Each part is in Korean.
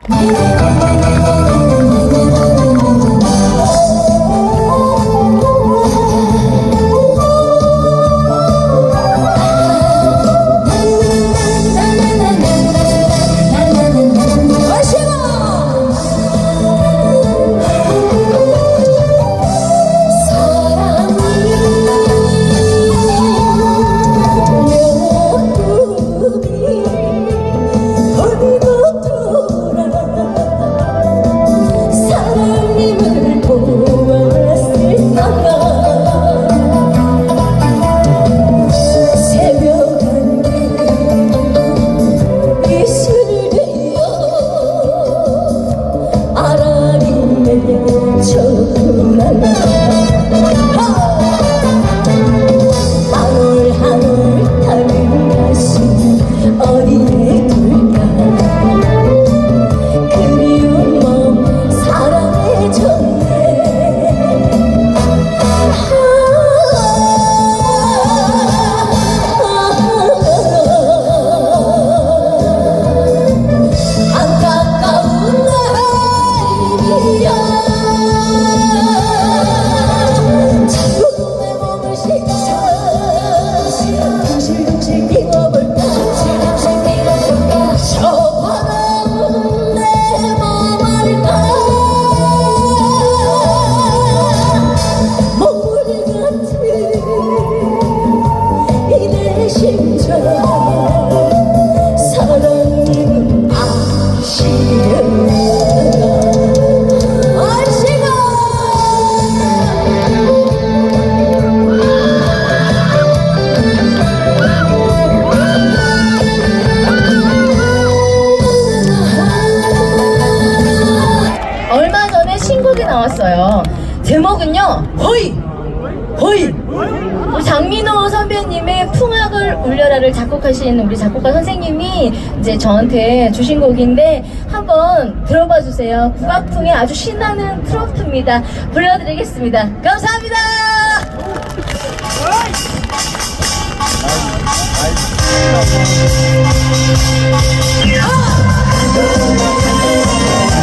Thank you. Push me 계시는 우리 작곡가 선생님이 이제 저한테 주신 곡인데 한번 들어봐 주세요. 국악풍의 아주 신나는 트로트입니다. 불러드리겠습니다. 감사합니다. 아, 아, 아.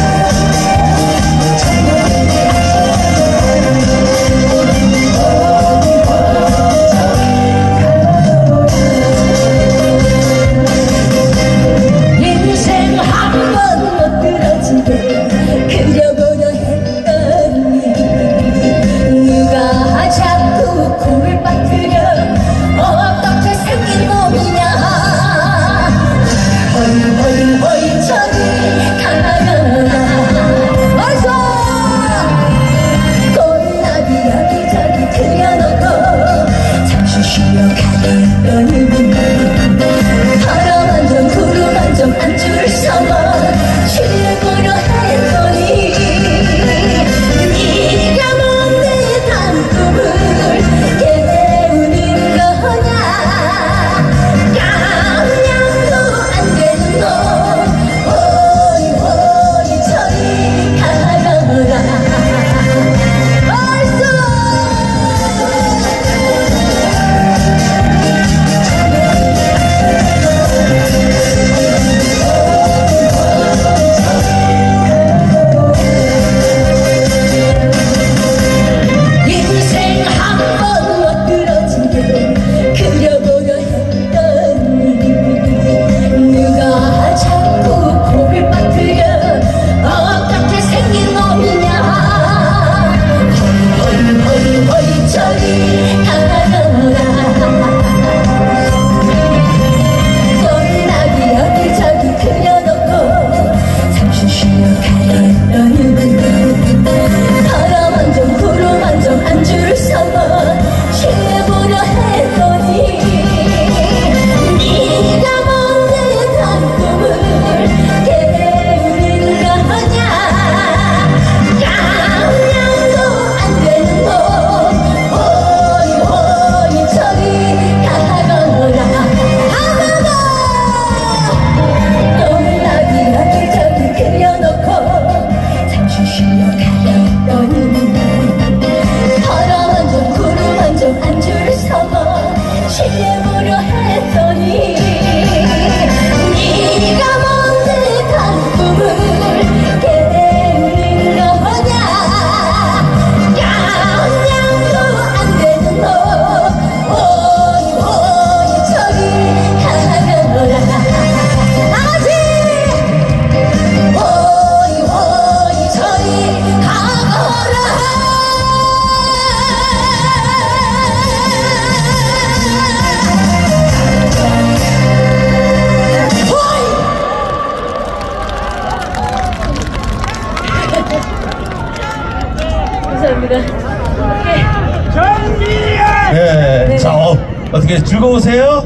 어떻게 즐거우세요?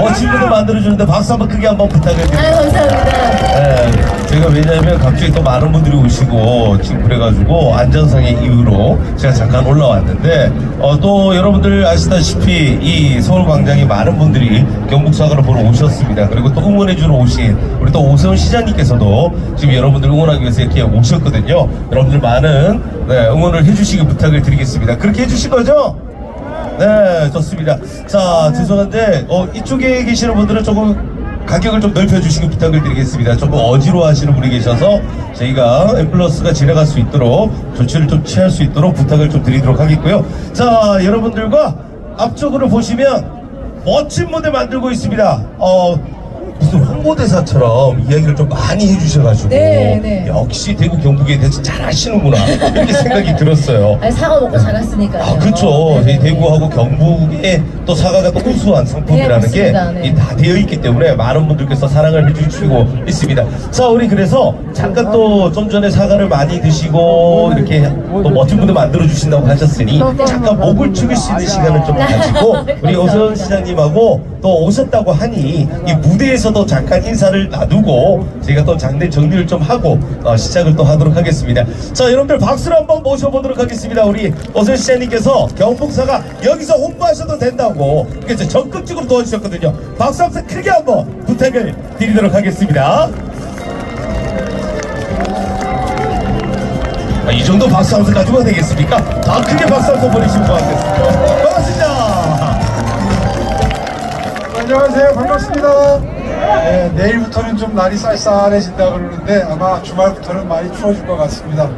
멋진 분들 만들어주는데 박수 한번 크게 한번 부탁드립니다. 아유, 감사합니다. 네, 제가 왜냐하면 갑자기 또 많은 분들이 오시고 지금 그래가지고 안전상의 이유로 제가 잠깐 올라왔는데 어, 또 여러분들 아시다시피 이 서울광장에 많은 분들이 경북사과를 보러 오셨습니다. 그리고 또 응원해주러 오신 우리 또 오세훈 시장님께서도 지금 여러분들 응원하기 위해서 이렇게 오셨거든요. 여러분들 많은 네, 응원을 해주시기 부탁을 드리겠습니다. 그렇게 해주실 거죠? 네, 좋습니다. 자, 죄송한데, 어, 이쪽에 계시는 분들은 조금 가격을 좀 넓혀주시기 부탁을 드리겠습니다. 조금 어지러워하시는 분이 계셔서 저희가 엠플러스가 지나갈 수 있도록 조치를 좀 취할 수 있도록 부탁을 좀 드리도록 하겠고요. 자, 여러분들과 앞쪽으로 보시면 멋진 무대 만들고 있습니다. 어, 무슨 홍보대사처럼 이야기를 좀 많이 해주셔가지고 네, 네. 역시 대구 경북에 대해서 잘 아시는구나 이렇게 생각이 들었어요. 아니, 사과 먹고 자랐으니까요. 아, 그렇죠. 네, 저희 대구하고 경북에 또 사과가 또 우수한 상품이라는 네, 게 맞습니다. 네. 되어 있기 때문에 많은 분들께서 사랑을 해주시고 있습니다. 자, 우리 그래서 잠깐 또 좀 전에 사과를 많이 드시고 이렇게 또 멋진 분들 만들어 주신다고 하셨으니 잠깐 목을 축일 수 있는 시간을 좀 가지고 우리 오세훈 시장님하고 또 오셨다고 하니 이 무대에서도 잠깐 인사를 놔두고 저희가 또 장례 정리를 좀 하고 어, 시작을 또 하도록 하겠습니다. 자, 여러분들 박수를 한번 모셔보도록 하겠습니다. 우리 오세훈 시장님께서 경북사가 여기서 홍보하셔도 된다고 그래서 적극적으로 도와주셨거든요. 박수 한번 크게 한번 부탁을 드리도록 하겠습니다. 아, 이 정도 박수 한번 가지고 되겠습니까? 더 크게 박수 한번 보내시면 고맙겠습니다. 반갑습니다. 안녕하세요. 반갑습니다. 네, 내일부터는 좀 날이 쌀쌀해진다 그러는데 아마 주말부터는 많이 추워질 것 같습니다.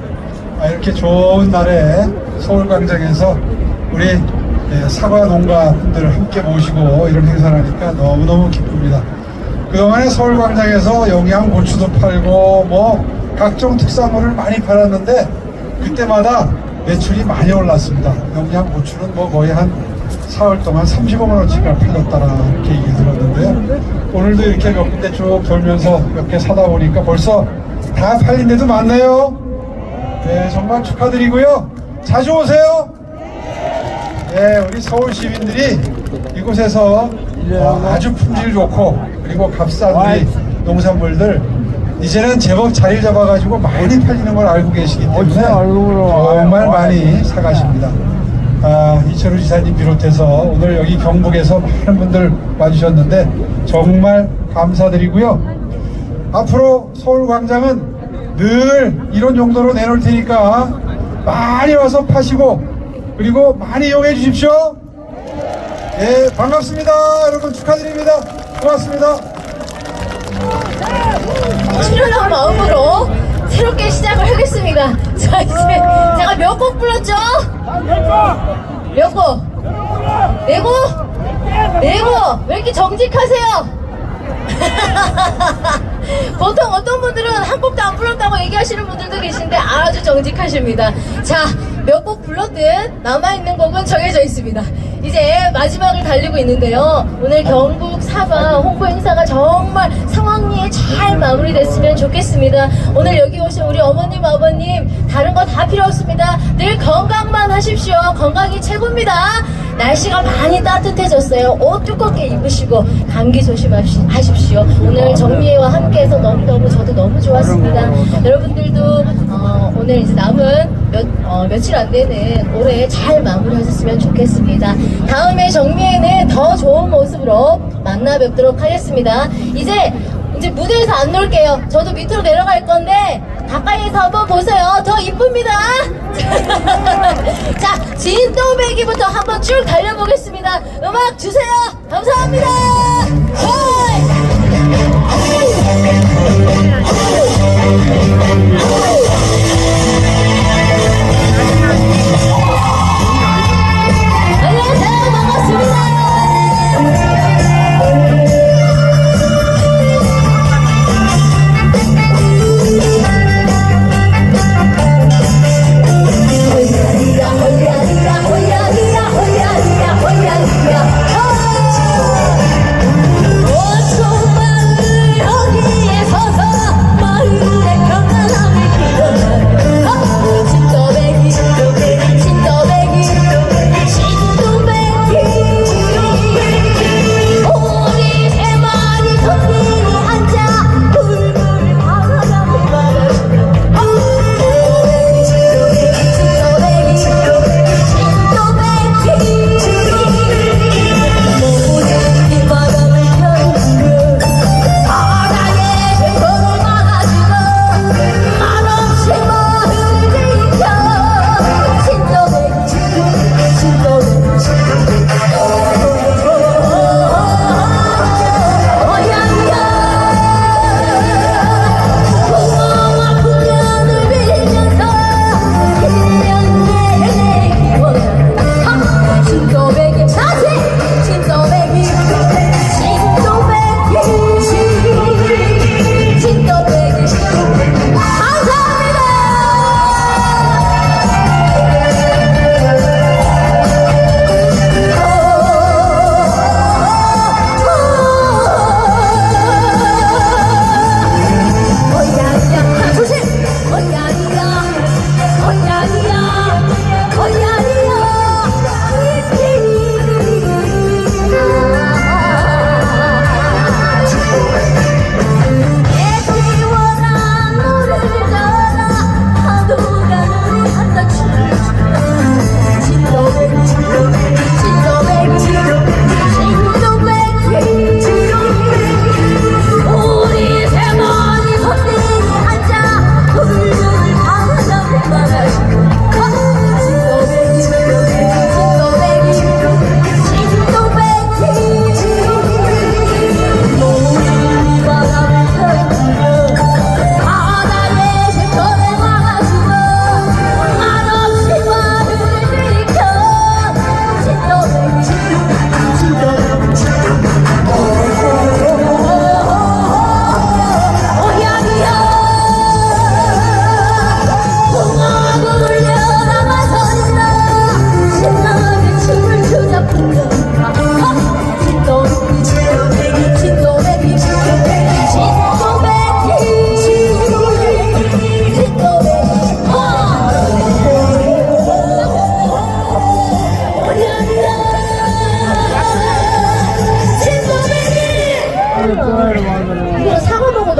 아, 이렇게 좋은 날에 서울광장에서 우리 예, 사과 농가 분들을 함께 모시고 이런 행사를 하니까 너무너무 기쁩니다. 그동안에 서울광장에서 영양 고추도 팔고 뭐 각종 특산물을 많이 팔았는데 그때마다 매출이 많이 올랐습니다. 영양 고추는 뭐 거의 한 사흘 동안 35만 원치가 팔렸다라 이렇게 얘기 들었는데요. 오늘도 이렇게 몇 군데 쭉 돌면서 몇 개 사다 보니까 벌써 다 팔린 데도 많네요. 네, 정말 축하드리고요. 자주 오세요. 네, 우리 서울 시민들이 이곳에서 어, 아주 품질 좋고 그리고 값싼 우리 농산물들 이제는 제법 자리를 잡아가지고 많이 팔리는 걸 알고 계시기 때문에 정말 많이 사가십니다. 아, 이철우 지사님 비롯해서 오늘 여기 경북에서 많은 분들 와주셨는데 정말 감사드리고요. 앞으로 서울광장은 늘 이런 용도로 내놓을 테니까 많이 와서 파시고 그리고 많이 이용해 주십시오. 예, 반갑습니다. 여러분 축하드립니다. 고맙습니다. 출연한 마음으로 새롭게 시작을 하겠습니다. 자, 이제 제가 몇 곡 불렀죠? 몇 곡? 네 곡? 네 곡! 왜 이렇게 정직하세요? 보통 어떤 분들은 한 곡도 안 불렀다고 얘기하시는 분들도 계신데 아주 정직하십니다. 자, 몇 곡 불렀듯 남아있는 곡은 정해져 있습니다. 이제 마지막을 달리고 있는데요. 오늘 경북 사과 홍보 행사가 정말 상황리에 잘 마무리됐으면 좋겠습니다. 오늘 여기 오신 우리 어머님, 아버님, 다른 거 다 필요 없습니다. 늘 건강만 하십시오. 건강이 최고입니다. 날씨가 많이 따뜻해졌어요. 옷 두껍게 입으시고 감기 조심하십시오. 오늘 정미애와 함께해서 너무너무 저도 너무 좋았습니다. 여러분들도 어, 오늘 이제 남은 몇, 어, 며칠 안 되는 올해 잘 마무리하셨으면 좋겠습니다. 다음에 정미애는 더 좋은 모습으로 만나 뵙도록 하겠습니다. 이제 이제 무대에서 안 놀게요. 저도 밑으로 내려갈 건데 가까이에서 한번 보세요. 더 이쁩니다. 자, 진또배기부터 한번 쭉 달려보겠습니다. 음악 주세요. 감사합니다. 헐!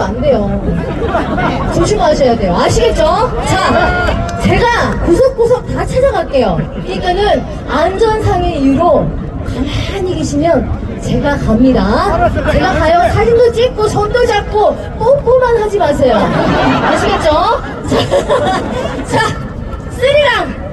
안 돼요. 조심하셔야 돼요. 아시겠죠? 자, 제가 구석구석 다 찾아갈게요. 그러니까는 안전상의 이유로 가만히 계시면 제가 갑니다. 제가 가요. 사진도 찍고 손도 잡고 뽀뽀만 하지 마세요. 아시겠죠? 자, 자 쓰리랑